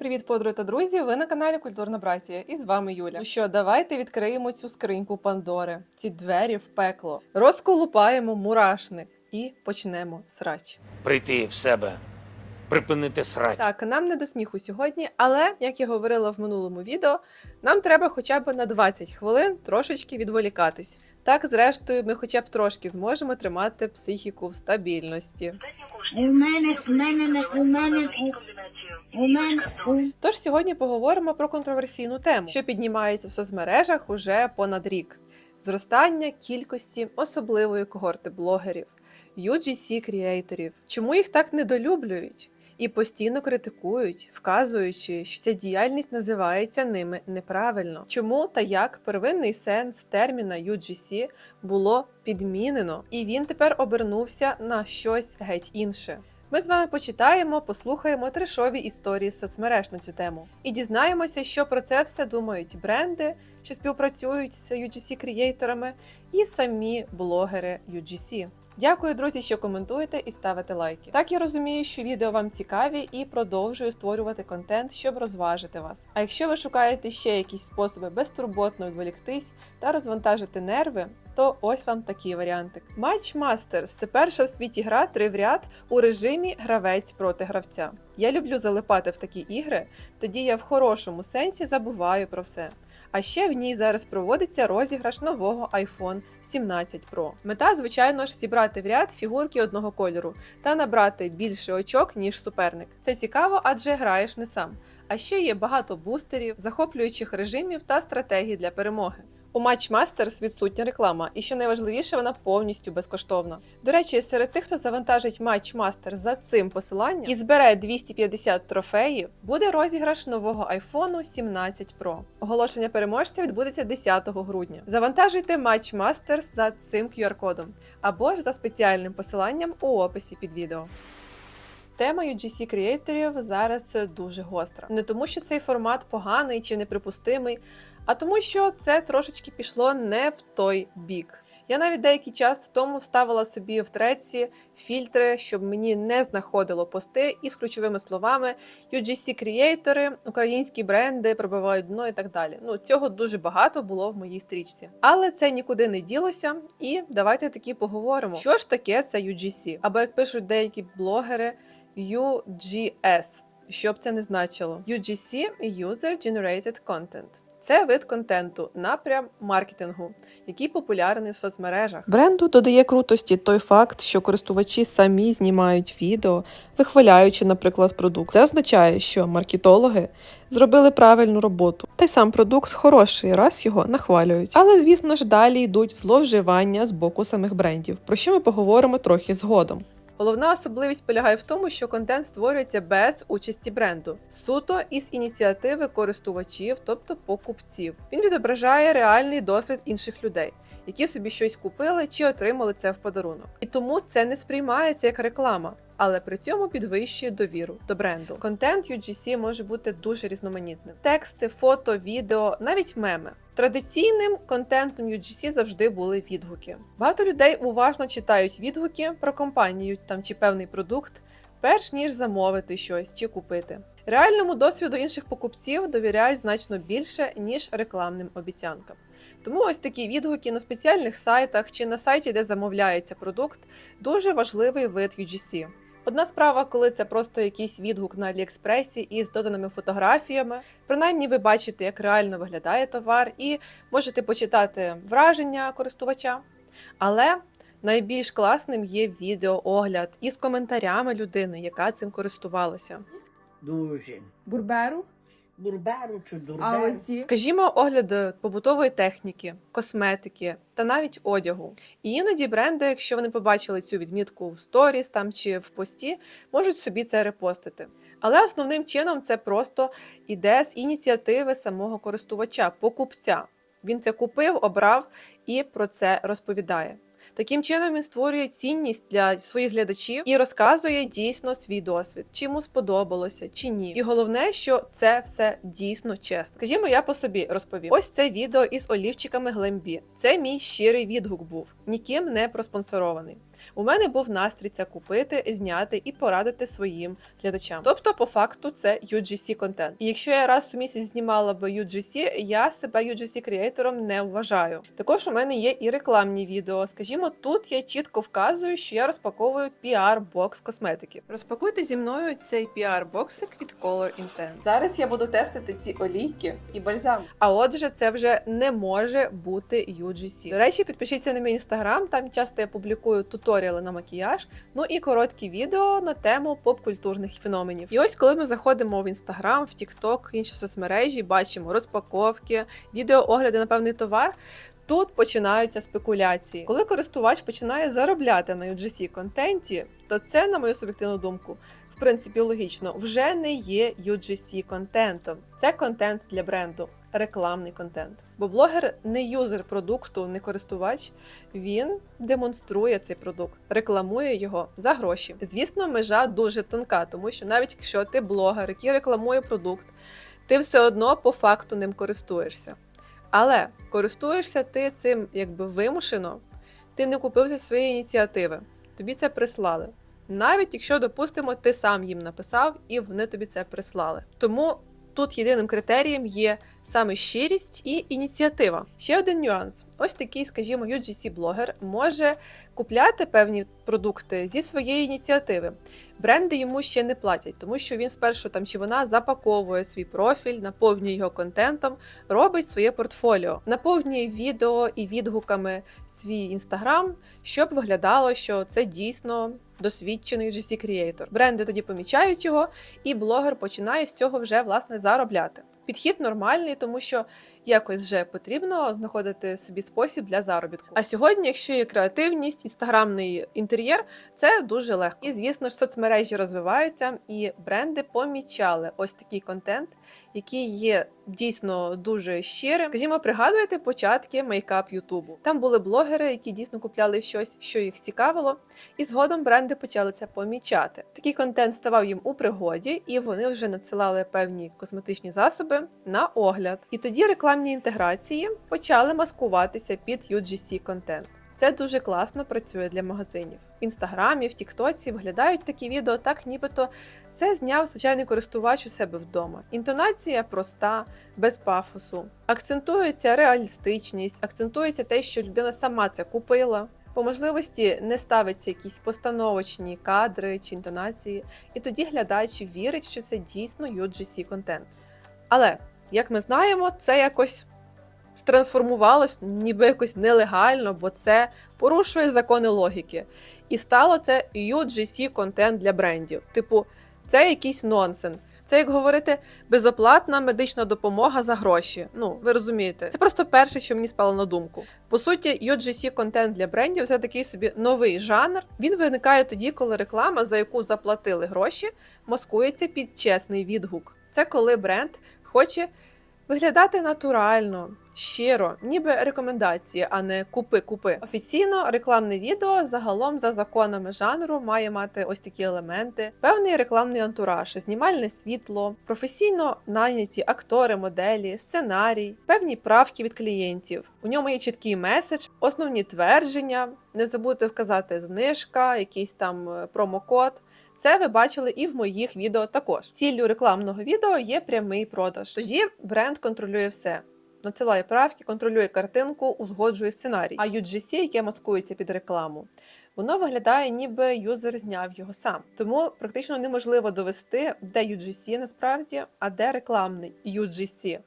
Привіт, подруги та друзі! Ви на каналі Культурна Братія і з вами Юля. Ну що, давайте відкриємо цю скриньку Пандори, ці двері в пекло, розколупаємо мурашник і почнемо срач. прийти в себе, припинити срать. Так, нам не до сміху сьогодні, але як я говорила в минулому відео, нам треба хоча б на 20 хвилин трошечки відволікатись. Так, зрештою, ми хоча б трошки зможемо тримати психіку в стабільності. У мене, у мене, у мене, у, у мене, у, Тож сьогодні поговоримо про контроверсійну тему, що піднімається в соцмережах уже понад рік: зростання кількості особливої когорти блогерів, UGC креаторів. Чому їх так недолюблюють? І постійно критикують, вказуючи, що ця діяльність називається ними неправильно. Чому та як первинний сенс терміна UGC було підмінено, і він тепер обернувся на щось геть інше. Ми з вами почитаємо, послухаємо трешові історії соцмереж на цю тему і дізнаємося, що про це все думають бренди, що співпрацюють з UGC-креаторами, і самі блогери UGC. Дякую, друзі, що коментуєте і ставите лайки. Так я розумію, що відео вам цікаві і продовжую створювати контент, щоб розважити вас. А якщо ви шукаєте ще якісь способи безтурботно відволіктись та розвантажити нерви, то ось вам такі варіанти. Match Masters – це перша в світі гра три в ряд у режимі гравець проти гравця. Я люблю залипати в такі ігри, тоді я в хорошому сенсі забуваю про все. А ще в ній зараз проводиться розіграш нового iPhone 17 Pro. Мета, звичайно ж, зібрати в ряд фігурки одного кольору та набрати більше очок, ніж суперник. Це цікаво, адже граєш не сам. А ще є багато бустерів, захоплюючих режимів та стратегій для перемоги. У Match Masters відсутня реклама, і що найважливіше, вона повністю безкоштовна. До речі, серед тих, хто завантажить Match Masters за цим посиланням і збере 250 трофеїв, буде розіграш нового iPhone 17 Pro. Оголошення переможця відбудеться 10 грудня. Завантажуйте Match Masters за цим QR-кодом або ж за спеціальним посиланням у описі під відео. Тема UGC креаторів зараз дуже гостра. Не тому, що цей формат поганий чи неприпустимий, а тому, що це трошечки пішло не в той бік. Я навіть деякий час тому вставила собі в треці фільтри, щоб мені не знаходило пости із ключовими словами UGC креатори, українські бренди пробивають дно і так далі. Ну цього дуже багато було в моїй стрічці. Але це нікуди не ділося. І давайте таки поговоримо, що ж таке це UGC, або як пишуть деякі блогери. UGS, що б це не значило. UGC – User Generated Content. Це вид контенту, напрям маркетингу, який популярний в соцмережах. Бренду додає крутості той факт, що користувачі самі знімають відео, вихваляючи, наприклад, продукт. Це означає, що маркетологи зробили правильну роботу. Та й сам продукт хороший, раз його нахвалюють. Але, звісно ж, далі йдуть зловживання з боку самих брендів, про що ми поговоримо трохи згодом. Головна особливість полягає в тому, що контент створюється без участі бренду, суто із ініціативи користувачів, тобто покупців. Він відображає реальний досвід інших людей, які собі щось купили чи отримали це в подарунок. І тому це не сприймається як реклама. Але при цьому підвищує довіру до бренду. Контент UGC може бути дуже різноманітним: тексти, фото, відео, навіть меми. Традиційним контентом UGC завжди були відгуки. Багато людей уважно читають відгуки про компанію там чи певний продукт, перш ніж замовити щось чи купити. Реальному досвіду інших покупців довіряють значно більше ніж рекламним обіцянкам. Тому ось такі відгуки на спеціальних сайтах чи на сайті, де замовляється продукт, дуже важливий вид UGC. Одна справа, коли це просто якийсь відгук на Аліекспресі із доданими фотографіями. Принаймні, ви бачите, як реально виглядає товар, і можете почитати враження користувача. Але найбільш класним є відеоогляд із коментарями людини, яка цим користувалася. Дуже. Бурберу, Бурберу чи а оці Скажімо, огляд побутової техніки, косметики та навіть одягу. І іноді бренди, якщо вони побачили цю відмітку в сторіс там чи в пості, можуть собі це репостити. Але основним чином це просто іде з ініціативи самого користувача, покупця. Він це купив, обрав і про це розповідає. Таким чином він створює цінність для своїх глядачів і розказує дійсно свій досвід, чи йому сподобалося, чи ні. І головне, що це все дійсно чесно. Скажімо, я по собі розповім. Ось це відео із олівчиками Глембі. Це мій щирий відгук був, ніким не проспонсорований. У мене був настрій це купити, зняти і порадити своїм глядачам. Тобто, по факту, це UGC контент. І якщо я раз у місяць знімала би UGC, я себе UGC креатором не вважаю. Також у мене є і рекламні відео. Скажімо, тут я чітко вказую, що я розпаковую PR-бокс косметики. Розпакуйте зі мною цей PR-боксик від Color Intense. Зараз я буду тестити ці олійки і бальзам. А отже, це вже не може бути UGC. До речі, підпишіться на мій інстаграм. Там часто я публікую туторіали на макіяж, ну і короткі відео на тему поп-культурних феноменів. І ось, коли ми заходимо в інстаграм, в Тікток, інші соцмережі, бачимо розпаковки, відео огляди на певний товар. Тут починаються спекуляції. Коли користувач починає заробляти на UGC контенті, то це, на мою суб'єктивну думку, в принципі, логічно, вже не є UGC контентом. Це контент для бренду, рекламний контент. Бо блогер не юзер продукту, не користувач, він демонструє цей продукт, рекламує його за гроші. Звісно, межа дуже тонка, тому що навіть якщо ти блогер, який рекламує продукт, ти все одно по факту ним користуєшся. Але користуєшся ти цим якби вимушено, ти не купив зі своєї ініціативи, тобі це прислали. Навіть якщо, допустимо, ти сам їм написав і вони тобі це прислали. Тому тут єдиним критерієм є саме щирість і ініціатива. Ще один нюанс: ось такий, скажімо, UGC-блогер може купляти певні продукти зі своєї ініціативи. Бренди йому ще не платять, тому що він спершу там чи вона запаковує свій профіль, наповнює його контентом, робить своє портфоліо, наповнює відео і відгуками свій інстаграм, щоб виглядало, що це дійсно досвідчений UGC креатор. Бренди тоді помічають його, і блогер починає з цього вже власне заробляти. Підхід нормальний, тому що якось вже потрібно знаходити собі спосіб для заробітку. А сьогодні, якщо є креативність, інстаграмний інтер'єр, це дуже легко. І звісно ж, соцмережі розвиваються, і бренди помічали ось такий контент, який є дійсно дуже щирим. Скажімо, пригадуєте початки мейкап Ютубу. Там були блогери, які дійсно купляли щось, що їх цікавило, і згодом бренди почали це помічати. Такий контент ставав їм у пригоді, і вони вже надсилали певні косметичні засоби на огляд. І тоді рекламні інтеграції почали маскуватися під UGC контент. Це дуже класно працює для магазинів. В інстаграмі, в Тіктоці виглядають такі відео, так нібито це зняв звичайний користувач у себе вдома. Інтонація проста, без пафосу. Акцентується реалістичність, акцентується те, що людина сама це купила. По можливості не ставиться якісь постановочні кадри чи інтонації, і тоді глядач вірить, що це дійсно UGC контент. Але, як ми знаємо, це якось трансформувалось ніби якось нелегально, бо це порушує закони логіки. І стало це UGC контент для брендів. Типу, це якийсь нонсенс. Це як говорити безоплатна медична допомога за гроші. Ну, ви розумієте, це просто перше, що мені спало на думку. По суті, UGC контент для брендів це такий собі новий жанр. Він виникає тоді, коли реклама, за яку заплатили гроші, маскується під чесний відгук. Це коли бренд хоче виглядати натурально, щиро, ніби рекомендації, а не купи-купи. Офіційно рекламне відео загалом за законами жанру має мати ось такі елементи: певний рекламний антураж, знімальне світло, професійно найняті актори, моделі, сценарій, певні правки від клієнтів. У ньому є чіткий меседж, основні твердження. Не забудьте вказати знижка, якийсь там е, промокод. Це ви бачили і в моїх відео також. Ціллю рекламного відео є прямий продаж. Тоді бренд контролює все. Надсилає правки, контролює картинку, узгоджує сценарій. А UGC, яке маскується під рекламу, воно виглядає, ніби юзер зняв його сам. Тому практично неможливо довести, де UGC насправді, а де рекламний UGC.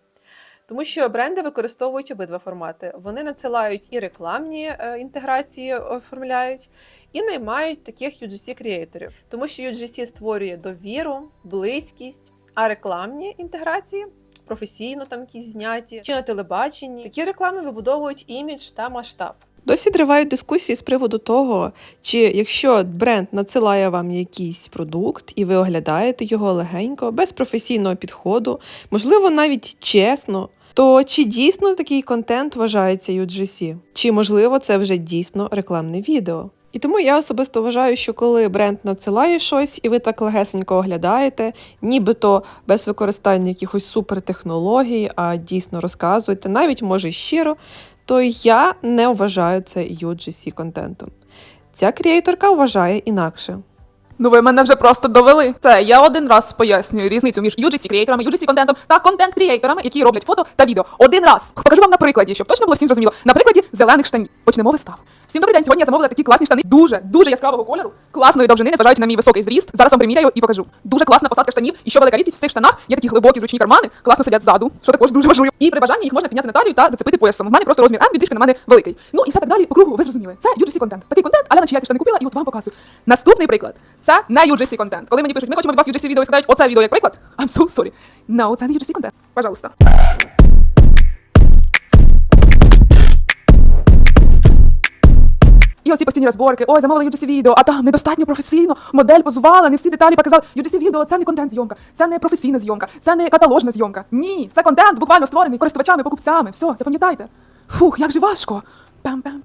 Тому що бренди використовують обидва формати. Вони надсилають і рекламні е, інтеграції оформляють, і наймають таких UGC-креаторів. Тому що UGC створює довіру, близькість, а рекламні інтеграції професійно там якісь зняті чи на телебаченні. Такі реклами вибудовують імідж та масштаб. Досі тривають дискусії з приводу того, чи якщо бренд надсилає вам якийсь продукт і ви оглядаєте його легенько, без професійного підходу, можливо, навіть чесно, то чи дійсно такий контент вважається UGC? Чи можливо це вже дійсно рекламне відео? І тому я особисто вважаю, що коли бренд надсилає щось, і ви так легесенько оглядаєте, нібито без використання якихось супертехнологій, а дійсно розказуєте, навіть може щиро, то я не вважаю це UGC контентом. Ця креаторка вважає інакше. Ну ви мене вже просто довели. Це я один раз пояснюю різницю між UGC креаторами, UGC контентом та контент креаторами, які роблять фото та відео. Один раз покажу вам на прикладі, щоб точно було всім зрозуміло. На прикладі зелених штанів. Почнемо виставу. Всім добрий день. Сьогодні я замовила такі класні штани, дуже дуже яскравого кольору, класної довжини, незважаючи на мій високий зріст. Зараз вам приміряю і покажу. Дуже класна посадка штанів. І що велика рідкість в цих штанах є такі глибокі зручні кармани, класно сидять ззаду, що також дуже важливо. І при бажанні їх можна підняти на талію та зацепити поясом. В мене просто розмір М, відрішки на мене великий. Ну і все так далі по кругу ви зрозуміли. Це UGC контент. Такий контент, але наче я ці штани купила і от вам показую. Наступний приклад. Це не UGC контент. Коли мені пишуть, ми хочемо від вас UGC відео і скидають оце відео як приклад. I'm so sorry. No, це не UGC контент. Пожалуйста. І оці постійні розборки, ой, замовили UGC відео, а там недостатньо професійно, модель позувала, не всі деталі показали. UGC відео це не контент зйомка, це не професійна зйомка, це не каталожна зйомка. Ні, це контент буквально створений користувачами, покупцями. Все, запам'ятайте. Фух, як же важко.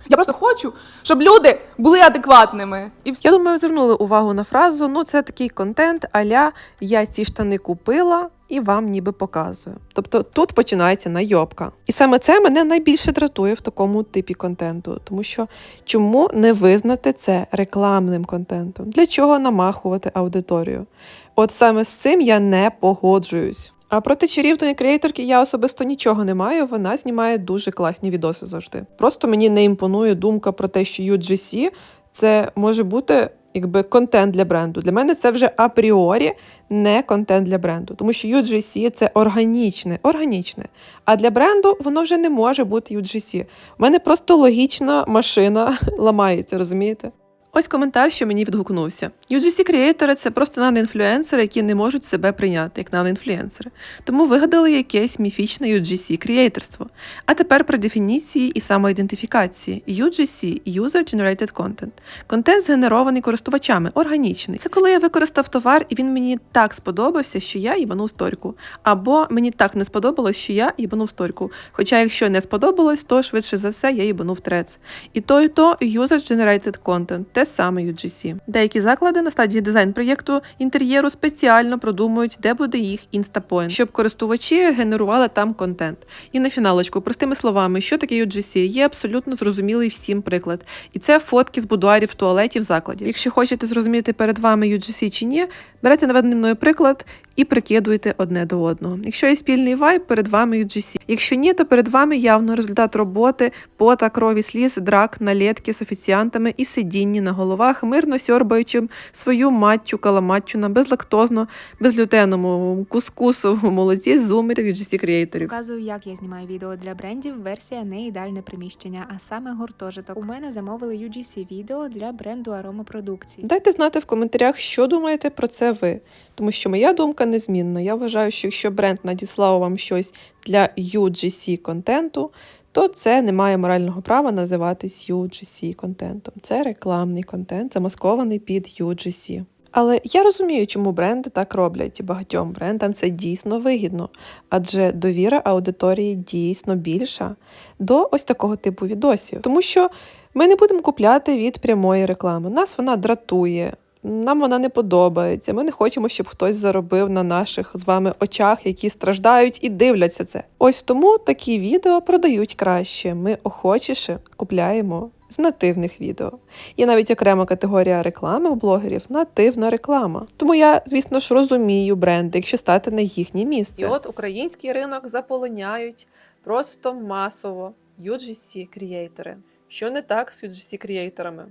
Я просто хочу, щоб люди були адекватними. І все. Я думаю, звернули увагу на фразу. Ну, це такий контент, аля я ці штани купила і вам ніби показую. Тобто тут починається найобка. І саме це мене найбільше дратує в такому типі контенту, тому що чому не визнати це рекламним контентом? Для чого намахувати аудиторію? От саме з цим я не погоджуюсь. А проти чарівної креаторки я особисто нічого не маю. Вона знімає дуже класні відоси завжди. Просто мені не імпонує думка про те, що UGC це може бути якби контент для бренду. Для мене це вже апріорі не контент для бренду, тому що UGC це органічне, органічне. А для бренду воно вже не може бути UGC. У мене просто логічна машина ламається, розумієте? Ось коментар, що мені відгукнувся. UGC креатори це просто нан-інфлюенсери, які не можуть себе прийняти як нан-інфлюенсери. Тому вигадали якесь міфічне UGC креаторство. А тепер про дефініції і самоідентифікації. UGC – User Generated Content. Контент згенерований користувачами, органічний. Це коли я використав товар, і він мені так сподобався, що я їбанув сторіку. Або мені так не сподобалось, що я їбанув сторіку. Хоча, якщо не сподобалось, то швидше за все я їбанув трец. І то, і то User Generated Content, те саме UGC. Деякі заклади на стадії дизайн проєкту інтер'єру спеціально продумують, де буде їх інстапоінт, щоб користувачі генерували там контент. І на фіналочку, простими словами, що таке UGC, є абсолютно зрозумілий всім приклад. І це фотки з будуарів туалетів закладів. Якщо хочете зрозуміти перед вами UGC чи ні, берете наведений мною приклад і прикидуєте одне до одного. Якщо є спільний вайб, перед вами UGC. Якщо ні, то перед вами явно результат роботи, пота, крові, сліз, драк, налетки з офіціантами і сидіння на головах, мирно сьорбаючим свою матчу каламатчу на безлактозно, безглютеному кускусовому молоці зумерів UGC креаторів. Показую, як я знімаю відео для брендів. Версія не ідеальне приміщення, а саме гуртожиток. У мене замовили UGC відео для бренду аромапродукції. Дайте знати в коментарях, що думаєте про це ви, тому що моя думка незмінна. Я вважаю, що якщо бренд надіслав вам щось для UGC контенту, то це не має морального права називатись UGC контентом. Це рекламний контент, замаскований під UGC. Але я розумію, чому бренди так роблять, і багатьом брендам це дійсно вигідно, адже довіра аудиторії дійсно більша до ось такого типу відосів. Тому що ми не будемо купляти від прямої реклами. Нас вона дратує. Нам вона не подобається. Ми не хочемо, щоб хтось заробив на наших з вами очах, які страждають і дивляться це. Ось тому такі відео продають краще. Ми охочіше купляємо з нативних відео. Є навіть окрема категорія реклами у блогерів нативна реклама. Тому я, звісно ж, розумію бренди, якщо стати на їхнє місце. І от український ринок заполоняють просто масово UGC креатори. Що не так з UGC креаторами?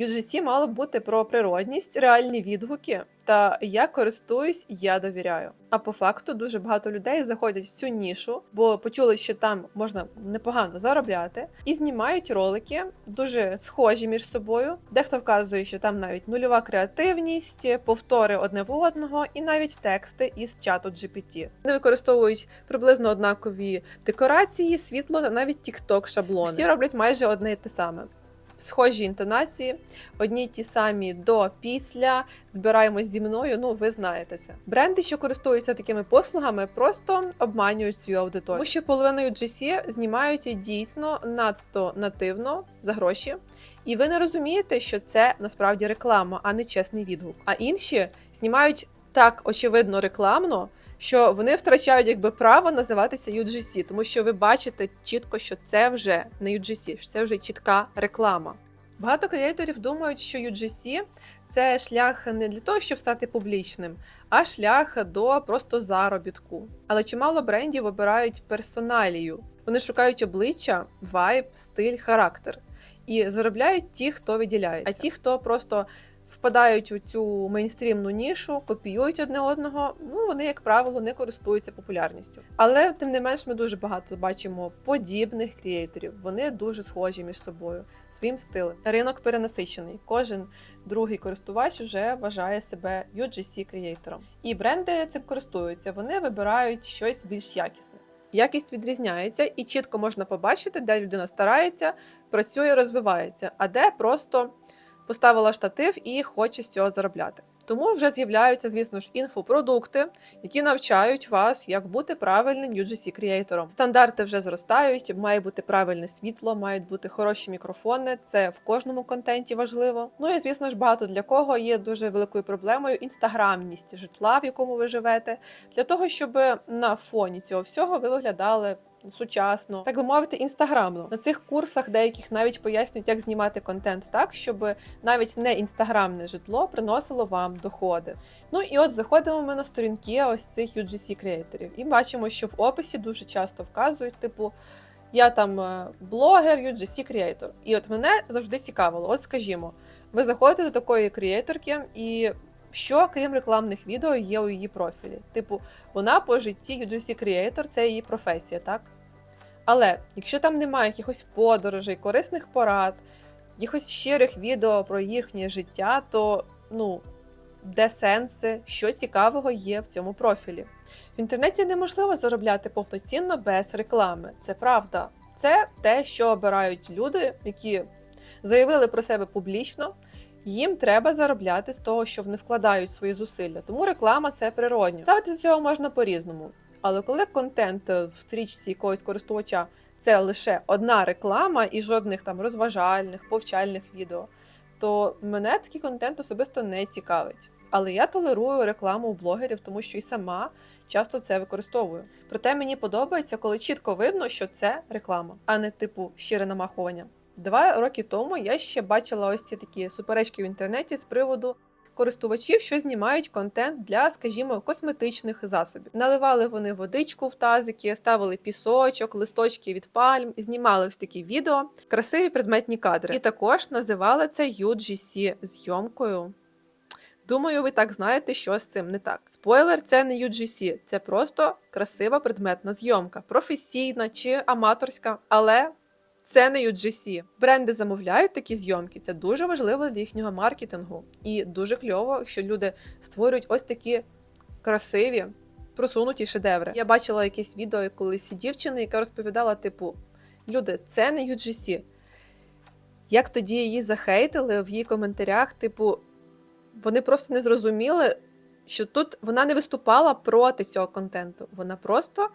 UGC мало б бути про природність, реальні відгуки та я користуюсь, я довіряю. А по факту дуже багато людей заходять в цю нішу, бо почули, що там можна непогано заробляти, і знімають ролики дуже схожі між собою. Дехто вказує, що там навіть нульова креативність, повтори одне в одного, і навіть тексти із чату GPT. Вони використовують приблизно однакові декорації, світло та навіть TikTok шаблони. Всі роблять майже одне і те саме. Схожі інтонації, одні ті самі до після збираємось зі мною. Ну ви знаєте це. Бренди, що користуються такими послугами, просто обманюють свою аудиторію. Тому що половина UGC знімають дійсно надто нативно за гроші, і ви не розумієте, що це насправді реклама, а не чесний відгук. А інші знімають так очевидно рекламно. Що вони втрачають якби право називатися UGC, тому що ви бачите чітко, що це вже не UGC, що це вже чітка реклама. Багато креаторів думають, що UGC – це шлях не для того, щоб стати публічним, а шлях до просто заробітку. Але чимало брендів обирають персоналію. Вони шукають обличчя, вайб, стиль, характер. І заробляють ті, хто виділяється. А ті, хто просто впадають у цю мейнстрімну нішу, копіюють одне одного, ну вони, як правило, не користуються популярністю. Але тим не менш, ми дуже багато бачимо подібних креаторів. Вони дуже схожі між собою своїм стилем. Ринок перенасичений. Кожен другий користувач вже вважає себе UGC креатором. І бренди цим користуються. Вони вибирають щось більш якісне. Якість відрізняється, і чітко можна побачити, де людина старається, працює, розвивається, а де просто поставила штатив і хоче з цього заробляти. Тому вже з'являються, звісно ж, інфопродукти, які навчають вас, як бути правильним UGC креатором. Стандарти вже зростають, має бути правильне світло, мають бути хороші мікрофони. Це в кожному контенті важливо. Ну і звісно ж, багато для кого є дуже великою проблемою інстаграмність житла, в якому ви живете, для того, щоб на фоні цього всього ви виглядали сучасно, так би мовити, інстаграмно. На цих курсах деяких навіть пояснюють, як знімати контент так, щоб навіть не інстаграмне житло приносило вам доходи. Ну і от заходимо ми на сторінки ось цих UGC креаторів і бачимо, що в описі дуже часто вказують, типу. Я там е, блогер, UGC креатор. І от мене завжди цікавило. От скажімо, ви заходите до такої креаторки, і що, крім рекламних відео, є у її профілі? Типу, вона по житті UGC креатор, це її професія, так? Але якщо там немає якихось подорожей, корисних порад, якихось щирих відео про їхнє життя, то ну, де сенси, що цікавого є в цьому профілі? В інтернеті неможливо заробляти повноцінно без реклами. Це правда. Це те, що обирають люди, які заявили про себе публічно. Їм треба заробляти з того, що вони вкладають свої зусилля. Тому реклама це природньо. Ставити до цього можна по-різному. Але коли контент е, в стрічці якогось користувача це лише одна реклама і жодних там розважальних, повчальних відео, то мене такий контент особисто не цікавить. Але я толерую рекламу у блогерів, тому що і сама часто це використовую. Проте мені подобається, коли чітко видно, що це реклама, а не типу щире намахування. Два роки тому я ще бачила ось ці такі суперечки в інтернеті з приводу користувачів, що знімають контент для, скажімо, косметичних засобів. Наливали вони водичку в тазики, ставили пісочок, листочки від пальм, знімали ось такі відео, красиві предметні кадри. І також називали це UGC зйомкою. Думаю, ви так знаєте, що з цим не так. Спойлер, це не UGC, це просто красива предметна зйомка, професійна чи аматорська, але це не UGC. Бренди замовляють такі зйомки. Це дуже важливо для їхнього маркетингу. І дуже кльово, якщо люди створюють ось такі красиві, просунуті шедеври. Я бачила якесь відео колись дівчини, яка розповідала: типу, люди, це не UGC. Як тоді її захейтили в її коментарях, типу, вони просто не зрозуміли, що тут вона не виступала проти цього контенту. Вона просто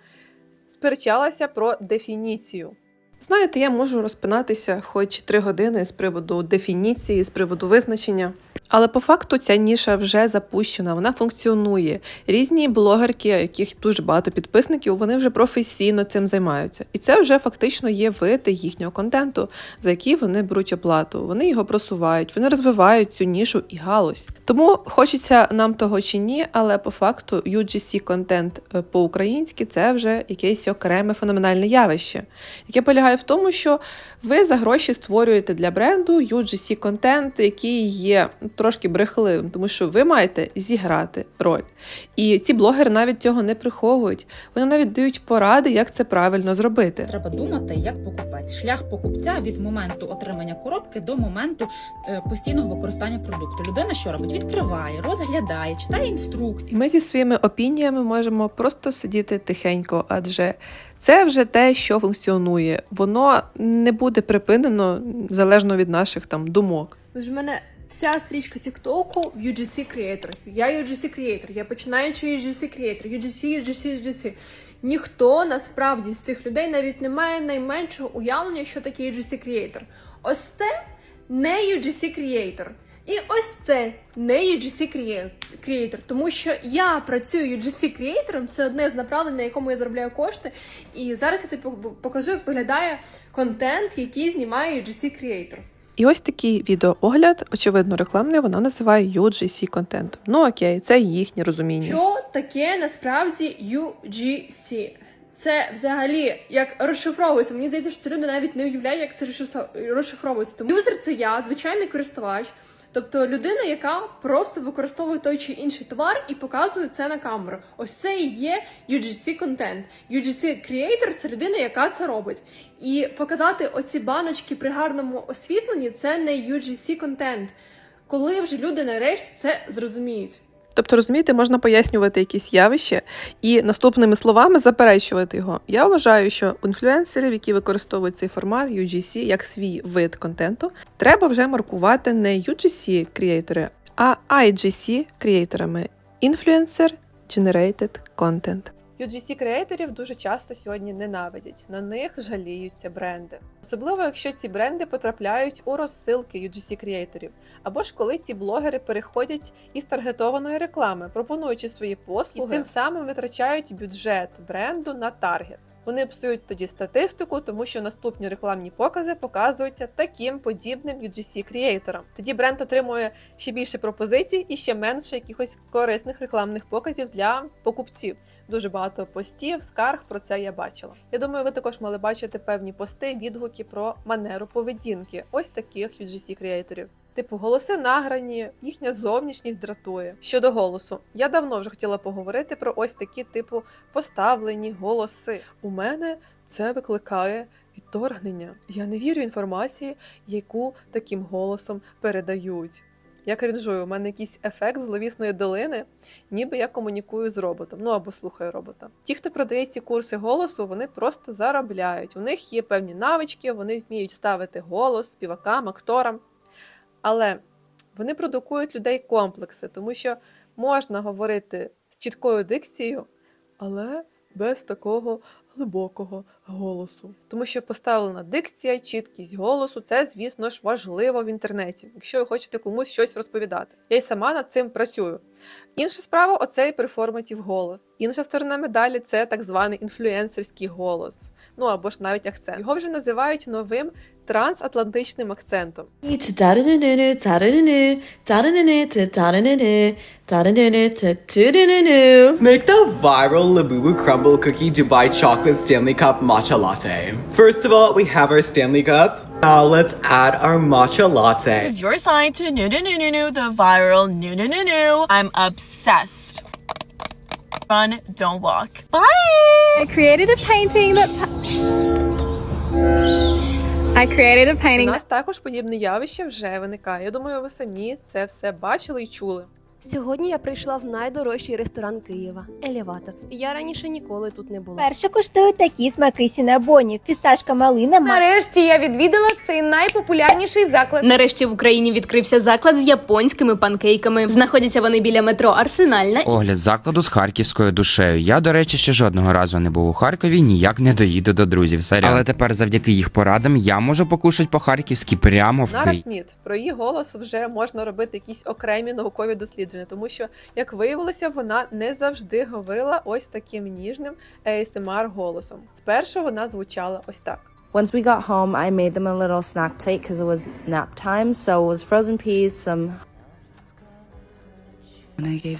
сперечалася про дефініцію. Знаєте, я можу розпинатися хоч три години з приводу дефініції, з приводу визначення. Але по факту ця ніша вже запущена, вона функціонує. Різні блогерки, яких дуже багато підписників, вони вже професійно цим займаються. І це вже фактично є вид їхнього контенту, за який вони беруть оплату. Вони його просувають, вони розвивають цю нішу і галузь. Тому хочеться нам того чи ні, але по факту UGC контент е, по-українськи це вже якесь окреме феноменальне явище, яке полягає в тому, що ви за гроші створюєте для бренду UGC контент, який є трошки брехливим, тому що ви маєте зіграти роль. І ці блогери навіть цього не приховують. Вони навіть дають поради, як це правильно зробити. Треба думати як покупець. Шлях покупця від моменту отримання коробки до моменту е, постійного використання продукту. Людина що робить? Відкриває, розглядає, читає інструкції. Ми зі своїми опініями можемо просто сидіти тихенько, адже це вже те, що функціонує. Воно не буде припинено залежно від наших там думок. В мене вся стрічка Тіктоку в UGC креаторах. Я UGC креатор, я починаючий UGC креатор, UGC, UGC, UGC. Ніхто насправді з цих людей навіть не має найменшого уявлення, що таке UGC креатор. Ось це не UGC креатор. І ось це не UGC креатор, тому що я працюю UGC креатором, це одне з направлень, на якому я заробляю кошти. І зараз я тобі покажу, як виглядає контент, який знімає UGC креатор. І ось такий відеоогляд, очевидно, рекламний, вона називає UGC контентом. Ну окей, це їхнє розуміння. Що таке насправді UGC? Це взагалі як розшифровується. Мені здається, що люди навіть не уявляють, як це розшифровується. Тому юзер це я, звичайний користувач. Тобто людина, яка просто використовує той чи інший товар і показує це на камеру. Ось це і є UGC контент. UGC creator – це людина, яка це робить. І показати оці баночки при гарному освітленні це не UGC контент. Коли вже люди нарешті це зрозуміють. Тобто, розумієте, можна пояснювати якісь явище і наступними словами заперечувати його. Я вважаю, що інфлюенсерів, які використовують цей формат UGC як свій вид контенту, треба вже маркувати не UGC креатори, а IGC креаторами Influencer Generated Content. UGC креаторів дуже часто сьогодні ненавидять. На них жаліються бренди. Особливо, якщо ці бренди потрапляють у розсилки UGC креаторів, або ж коли ці блогери переходять із таргетованої реклами, пропонуючи свої послуги, і цим самим витрачають бюджет бренду на таргет. Вони псують тоді статистику, тому що наступні рекламні покази показуються таким подібним UGC креаторам. Тоді бренд отримує ще більше пропозицій і ще менше якихось корисних рекламних показів для покупців. Дуже багато постів, скарг про це я бачила. Я думаю, ви також мали бачити певні пости, відгуки про манеру поведінки ось таких UGC креаторів. Типу, голоси награні, їхня зовнішність дратує. Щодо голосу, я давно вже хотіла поговорити про ось такі, типу, поставлені голоси. У мене це викликає відторгнення. Я не вірю інформації, яку таким голосом передають. Я крінжую, у мене якийсь ефект зловісної долини, ніби я комунікую з роботом, ну або слухаю робота. Ті, хто продає ці курси голосу, вони просто заробляють. У них є певні навички, вони вміють ставити голос співакам, акторам. Але вони продукують людей комплекси, тому що можна говорити з чіткою дикцією, але без такого глибокого голосу. Тому що поставлена дикція, чіткість голосу це, звісно ж, важливо в інтернеті, якщо ви хочете комусь щось розповідати. Я й сама над цим працюю. Інша справа оцей перформатів голос. Інша сторона медалі це так званий інфлюенсерський голос. Ну або ж навіть акцент. Його вже називають новим трансатлантичним акцентом. Ta-da-da-da-da, ta-da-da-da, ta-da-da-da, ta-da-da-da, ta-da-da-da, ta-da-da-da. Make the viral Labubu Crumble Cookie Dubai Chocolate Stanley Cup Matcha Latte. First of all, we have our Stanley Cup. Now let's add our matcha latte. This is your sign to no no no no no the viral no no no no. I'm obsessed. Run, don't walk. Bye. I created a painting that. I created a У нас також подібне явище вже виникає. Я думаю, ви самі це все бачили і чули. Сьогодні я прийшла в найдорожчий ресторан Києва елеватор. Я раніше ніколи тут не була. Перше коштують такі смаки сінабоні, фісташка малина. Нарешті я відвідала цей найпопулярніший заклад. Нарешті в Україні відкрився заклад з японськими панкейками. Знаходяться вони біля метро Арсенальна. Огляд закладу з харківською душею. Я, до речі, ще жодного разу не був у Харкові, ніяк не доїду до друзів. Сорян. Але тепер, завдяки їх порадам, я можу покушать по-харківськи прямо в Нара Києві. Сміт про її голос вже можна робити якісь окремі наукові дослідження, тому що, як виявилося, вона не завжди говорила ось таким ніжним ASMR голосом. Спершу вона звучала ось так. Once we got home, I made them a little snack plate because it was nap time. So it was frozen peas, some When I gave.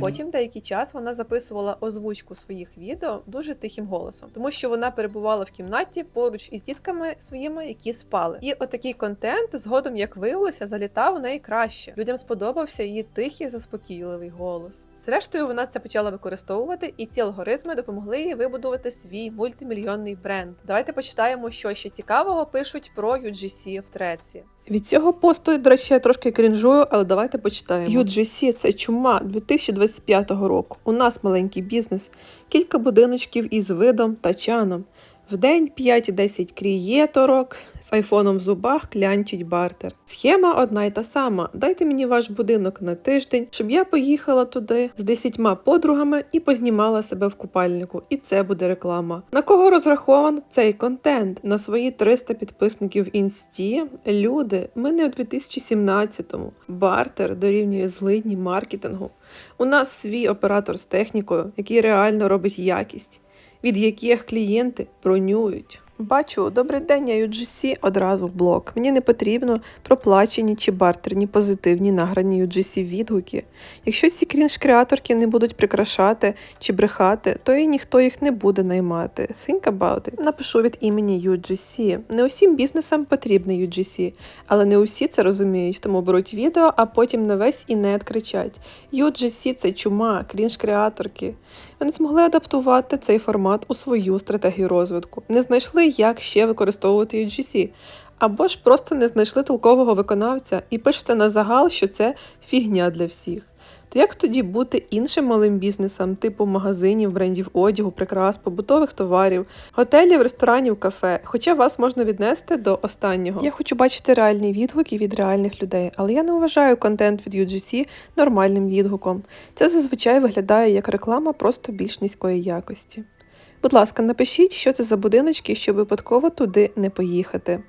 Потім деякий час вона записувала озвучку своїх відео дуже тихим голосом, тому що вона перебувала в кімнаті поруч із дітками своїми, які спали. І отакий контент згодом, як виявилося, залітав у неї краще. Людям сподобався її тихий, заспокійливий голос. Зрештою, вона це почала використовувати, і ці алгоритми допомогли їй вибудувати свій мультимільйонний бренд. Давайте почитаємо, що ще цікавого пишуть про UGC в треці. Від цього посту, до речі, я трошки крінжую, але давайте почитаємо. UGC – це чума 2025 року. У нас маленький бізнес, кілька будиночків із видом та чаном. В день 5-10 крієторок з айфоном в зубах клянчить бартер. Схема одна й та сама. Дайте мені ваш будинок на тиждень, щоб я поїхала туди з 10 подругами і познімала себе в купальнику. І це буде реклама. На кого розрахован цей контент? На свої 300 підписників в інсті? Люди, ми не у 2017-му. Бартер дорівнює злидні маркетингу. У нас свій оператор з технікою, який реально робить якість від яких клієнти бронюють. Бачу, добрий день, я UGC одразу в блок. Мені не потрібно проплачені чи бартерні позитивні награні UGC відгуки. Якщо ці крінж-креаторки не будуть прикрашати чи брехати, то і ніхто їх не буде наймати. Think about it. Напишу від імені UGC. Не усім бізнесам потрібний UGC, але не усі це розуміють, тому беруть відео, а потім на весь інет кричать: UGC – це чума, крінж-креаторки. Вони змогли адаптувати цей формат у свою стратегію розвитку, не знайшли, як ще використовувати UGC, або ж просто не знайшли толкового виконавця і пишете на загал, що це фігня для всіх. То як тоді бути іншим малим бізнесом, типу магазинів, брендів одягу, прикрас, побутових товарів, готелів, ресторанів, кафе? Хоча вас можна віднести до останнього. Я хочу бачити реальні відгуки від реальних людей, але я не вважаю контент від UGC нормальним відгуком. Це зазвичай виглядає як реклама просто більш низької якості. Будь ласка, напишіть, що це за будиночки, щоб випадково туди не поїхати.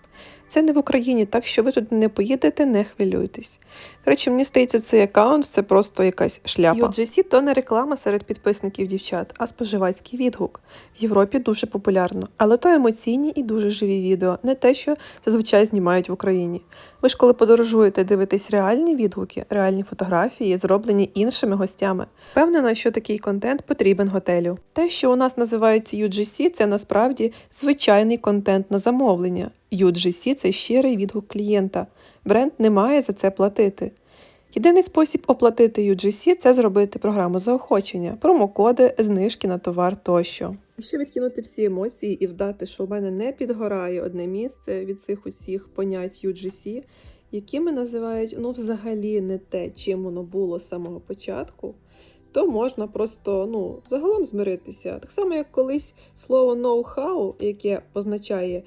Це не в Україні, так що ви туди не поїдете, не хвилюйтесь. До речі, мені здається, цей аккаунт це просто якась шляпа. UGC – то не реклама серед підписників дівчат, а споживацький відгук. В Європі дуже популярно, але то емоційні і дуже живі відео, не те, що зазвичай знімають в Україні. Ви ж коли подорожуєте, дивитесь реальні відгуки, реальні фотографії, зроблені іншими гостями. Впевнена, що такий контент потрібен готелю. Те, що у нас називається UGC, це насправді звичайний контент на замовлення. UGC – це щирий відгук клієнта. Бренд не має за це платити. Єдиний спосіб оплатити UGC – це зробити програму заохочення, промокоди, знижки на товар тощо. Ще відкинути всі емоції і вдати, що у мене не підгорає одне місце від цих усіх понять UGC, якими називають ну взагалі не те, чим воно було з самого початку. То можна просто ну загалом змиритися. Так само, як колись слово ноу-хау, яке позначає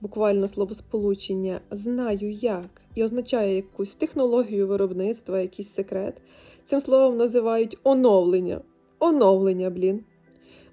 буквально словосполучення знаю як і означає якусь технологію виробництва, якийсь секрет. Цим словом називають оновлення. Оновлення, блін.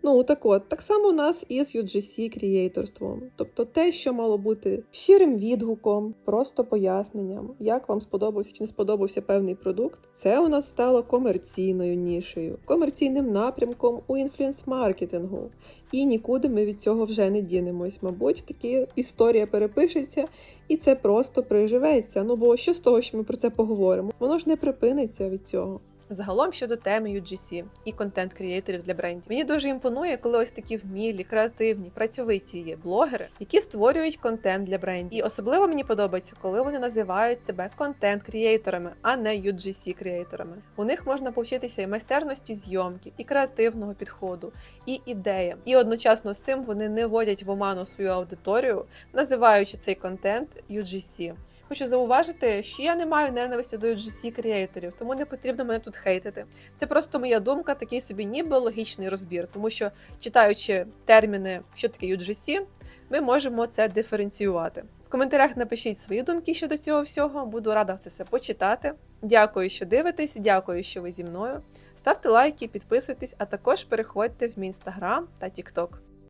Ну, так от, так само у нас і з UGC креаторством. Тобто те, що мало бути щирим відгуком, просто поясненням, як вам сподобався чи не сподобався певний продукт, це у нас стало комерційною нішею, комерційним напрямком у інфлюенс-маркетингу. І нікуди ми від цього вже не дінемось. Мабуть, таки історія перепишеться, і це просто приживеться. Ну бо що з того, що ми про це поговоримо? Воно ж не припиниться від цього. Загалом щодо теми UGC і контент-креаторів для брендів. Мені дуже імпонує, коли ось такі вмілі, креативні, працьовиті є блогери, які створюють контент для брендів. І особливо мені подобається, коли вони називають себе контент-креаторами, а не UGC-креаторами. У них можна повчитися і майстерності зйомки, і креативного підходу, і ідеям. І одночасно з цим вони не вводять в оману свою аудиторію, називаючи цей контент UGC. Хочу зауважити, що я не маю ненависті до UGC креаторів, тому не потрібно мене тут хейтити. Це просто моя думка, такий собі ніби логічний розбір, тому що читаючи терміни, що таке UGC, ми можемо це диференціювати. В коментарях напишіть свої думки щодо цього всього. Буду рада це все почитати. Дякую, що дивитесь, дякую, що ви зі мною. Ставте лайки, підписуйтесь, а також переходьте в мій інстаграм та тікток.